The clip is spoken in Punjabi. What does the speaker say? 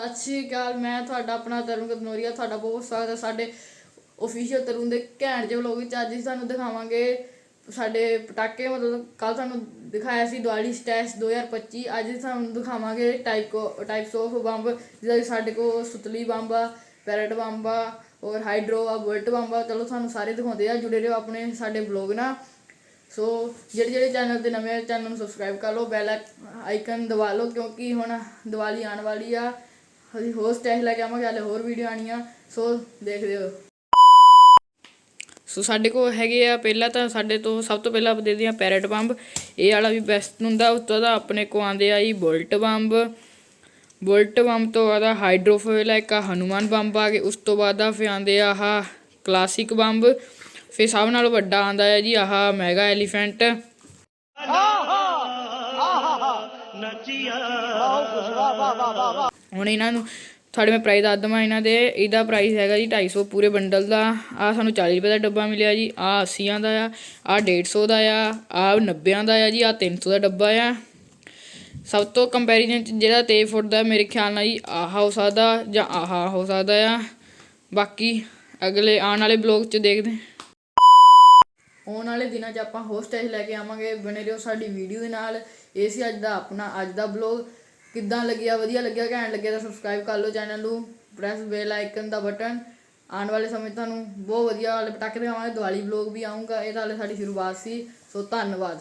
ਸਤਿ ਸ਼੍ਰੀ ਅਕਾਲ, ਮੈਂ ਤੁਹਾਡਾ ਆਪਣਾ ਤਰੁਣ ਕਦਨੋਰੀਆ ਤੁਹਾਡਾ ਬਹੁਤ ਸਵਾਗਤ ਹੈ ਸਾਡੇ ਅਫੀਸ਼ੀਅਲ ਤਰੁਣ ਦੇ ਘੈਂਟ ਜਿਹੇ ਵਲੋਗ ਵਿੱਚ। ਅੱਜ ਅਸੀਂ ਤੁਹਾਨੂੰ ਦਿਖਾਵਾਂਗੇ ਸਾਡੇ ਪਟਾਕੇ, ਮਤਲਬ ਕੱਲ ਤੁਹਾਨੂੰ ਦਿਖਾਇਆ ਸੀ ਦਿਵਾਲੀ ਸਟੈਸ਼ 2025 ਅੱਜ ਤੁਹਾਨੂੰ ਦਿਖਾਵਾਂਗੇ ਟਾਈਪੋ ਟਾਈਪਸ ਆਫ ਬੰਬ, ਜਿਹਦਾ ਕਿ ਸਾਡੇ ਕੋਲ ਸੁਤਲੀ ਬੰਬ ਆ ਪੈਰਟ ਬੰਬ ਆ, ਔਰ ਹਾਈਡਰੋ ਆ ਬੁਲਟ ਬੰਬ ਆ। ਚਲੋ ਤੁਹਾਨੂੰ ਸਾਰੇ ਦਿਖਾਉਂਦੇ ਆ, ਜੁੜੇ ਰਹੋ ਆਪਣੇ ਸਾਡੇ ਵਲੋਗ ਨਾਲ। ਸੋ ਜਿਹੜੇ ਜਿਹੜੇ ਚੈਨਲ ਤੇ ਨਵੇਂ ਚੈਨਲ ਨੂੰ ਸਬਸਕ੍ਰਾਈਬ ਕਰ ਲਓ ਬੈਲ ਆਈਕਨ ਦਬਾ ਲਓ, ਕਿਉਂਕਿ ਹੁਣ ਦੀਵਾਲੀ ਆਉਣ ਵਾਲੀ ਆ। ਅਸੀਂ ਹੋਰ ਸਟੈਸ਼ ਲੈ ਕੇ ਆਵਾਂਗੇ ਹਾਲੇ ਹੋਰ ਵੀਡੀਓ ਆਣੀਆਂ ਸੋ ਦੇਖਦੇ ਹੋ ਸੋ ਸਾਡੇ ਕੋਲ ਹੈਗੇ ਆ ਪਹਿਲਾਂ ਤਾਂ ਸਾਡੇ ਤੋਂ ਸਭ ਤੋਂ ਪਹਿਲਾਂ ਆਪਾਂ ਦੇ ਦਿਆਂ ਪੈਰਟ ਬੰਬ। ਇਹ ਵਾਲਾ ਵੀ ਬੈਸਟ ਹੁੰਦਾ ਉਸ ਤੋਂ ਬਾਅਦ ਆਪਣੇ ਕੋ ਆਂਦੇ ਆ ਜੀ ਬੁਲਟ ਬੰਬ। ਬੁਲਟ ਬੰਬ ਤੋਂ ਬਾਅਦ ਹਾਈਡਰੋਫੋਇਲ ਇੱਕ ਆ ਹਨੂਮਾਨ ਬੰਬ ਆ ਗਏ ਉਸ ਤੋਂ ਬਾਅਦ ਆ ਫਿਰ ਆਂਦੇ ਆ ਆਹ ਕਲਾਸਿਕ ਬੰਬ। ਫਿਰ ਸਭ ਨਾਲੋਂ ਵੱਡਾ ਆਂਦਾ ਹੈ ਜੀ ਆਹ ਮੈਗਾ ਐਲੀਫੈਂਟ ਹੁਣ ਇਹਨਾਂ ਨੂੰ, ਤੁਹਾਡੇ ਮੈਂ ਪ੍ਰਾਈਸ ਦੱਸ ਦਵਾਂ, ਇਹਨਾਂ ਦੇ ਇਹਦਾ ਪ੍ਰਾਈਸ ਹੈਗਾ ਜੀ 250 ਪੂਰੇ ਬੰਡਲ ਦਾ। ਆ ਸਾਨੂੰ 40 ਰੁਪਏ ਦਾ ਡੱਬਾ ਮਿਲਿਆ ਜੀ ਆ 80 ਦਾ ਆ ਆ 150 ਦਾ ਆ ਆ 90 ਦਾ ਆ ਜੀ ਆ 300 ਦਾ ਡੱਬਾ ਆ। ਸਭ ਤੋਂ ਕੰਪੈਰੀਜ਼ਨ ਚ ਜਿਹੜਾ ਤੇਜ਼ ਫੁੱਟਦਾ ਮੇਰੇ ਖਿਆਲ ਨਾਲ ਜੀ, ਆਹ ਹੋ ਸਕਦਾ ਜਾਂ ਆਹ ਹੋ ਸਕਦਾ ਆ। ਬਾਕੀ ਅਗਲੇ ਆਉਣ ਵਾਲੇ ਬਲੌਗ ਚ ਦੇਖਦੇ ਆਉਣ ਵਾਲੇ ਦਿਨਾਂ 'ਚ ਆਪਾਂ ਹੋਰ ਸਟੇਜ ਲੈ ਕੇ ਆਵਾਂਗੇ। ਬਣੇ ਰਹੋ ਸਾਡੀ ਵੀਡੀਓ ਦੇ ਨਾਲ। ਇਹ ਸੀ ਅੱਜ ਦਾ ਆਪਣਾ ਅੱਜ ਦਾ ਬਲੌਗ ਕਿੱਦਾਂ ਲੱਗਿਆ, ਵਧੀਆ ਲੱਗਿਆ, ਘੈਂਟ ਲੱਗਿਆ ਤਾਂ ਸਬਸਕ੍ਰਾਈਬ ਕਰ ਲਓ ਚੈਨਲ ਨੂੰ ਪ੍ਰੈਸ ਬੈਲ ਆਈਕਨ ਦਾ ਬਟਨ ਆਉਣ ਵਾਲੇ ਸਮੇਂ 'ਚ ਤੁਹਾਨੂੰ ਬਹੁਤ ਵਧੀਆ ਵਾਲੇ ਪਟਾਕੇ ਦਿਖਾਵਾਂਗੇ, ਦੀਵਾਲੀ ਬਲੌਗ ਵੀ ਆਊਗਾ, ਇਹ ਤਾਂ ਹਾਲੇ ਸਾਡੀ ਸ਼ੁਰੂਆਤ ਸੀ, ਸੋ ਧੰਨਵਾਦ।